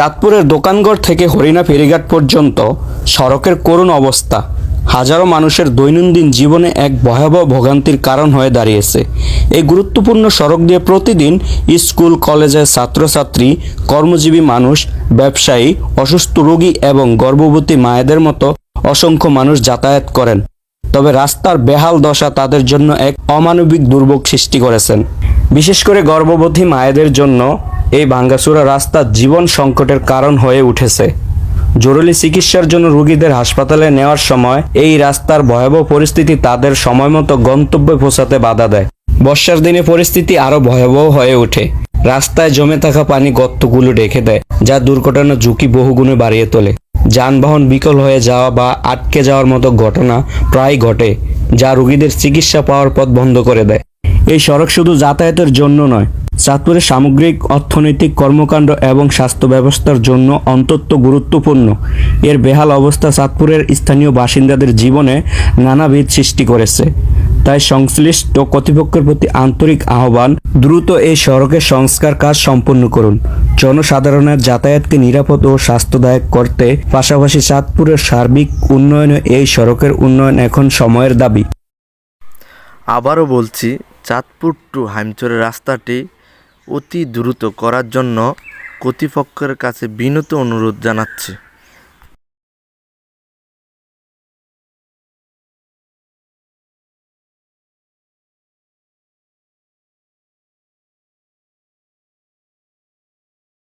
চাঁদপুরের দোকানঘর থেকে হরিণা ফেরিঘাট পর্যন্ত সড়কের করুণ অবস্থা। হাজারো মানুষের দৈনন্দিন জীবনে এক ভয়াবহ ভোগান্তির কারণ হয়ে দাঁড়িয়েছে। এই গুরুত্বপূর্ণ সড়ক দিয়ে প্রতিদিন স্কুল, কলেজের ছাত্রছাত্রী, কর্মজীবী মানুষ, ব্যবসায়ী, অসুস্থ রোগী এবং গর্ভবতী মায়েদের মতো অসংখ্য মানুষ যাতায়াত করেন। তবে রাস্তার বেহাল দশা তাদের জন্য এক অমানবিক দুর্ভোগ সৃষ্টি করেছেন। বিশেষ করে গর্ভবতী মায়েদের জন্য এই ভাঙ্গাচুরা রাস্তা জীবন সংকটের কারণ হয়ে উঠেছে। জরুরি চিকিৎসার জন্য রোগীদের হাসপাতালে নেওয়ার সময় এই রাস্তার ভয়াবহ পরিস্থিতি তাদের সময়মতো গন্তব্যে পৌঁছাতে বাধা দেয়। বর্ষার দিনে পরিস্থিতি আরও ভয়াবহ হয়ে ওঠে। রাস্তায় জমে থাকা পানি গর্তগুলো ঢেকে দেয়, যা দুর্ঘটনার ঝুঁকি বহুগুণে বাড়িয়ে তোলে। যানবাহন বিকল হয়ে যাওয়া বা আটকে যাওয়ার মতো ঘটনা প্রায় ঘটে, যা রোগীদের চিকিৎসা পাওয়ার পথ বন্ধ করে দেয়। এই সড়ক শুধু যাতায়াতের জন্য নয়, চাঁদপুরের সামগ্রিক অর্থনৈতিক কর্মকাণ্ড এবং স্বাস্থ্য ব্যবস্থার জন্য অন্তত গুরুত্বপূর্ণ। এর বেহাল অবস্থা চাঁদপুরের স্থানীয় বাসিন্দাদের জীবনে নানাবিধ সৃষ্টি করেছে। তাই সংশ্লিষ্ট কর্তৃপক্ষের প্রতি আন্তরিক আহ্বান, দ্রুত এই সড়কের সংস্কার কাজ সম্পন্ন করুন। জনসাধারণের যাতায়াতকে নিরাপদ ও স্বাস্থ্যদায়ক করতে পাশাপাশি চাঁদপুরের সার্বিক উন্নয়নে এই সড়কের উন্নয়ন এখন সময়ের দাবি। আবারও বলছি চাঁদপুর টু হাইমচরের রাস্তাটি অতি দ্রুত করার জন্য কর্তৃপক্ষের কাছে বিনীত অনুরোধ জানাচ্ছি।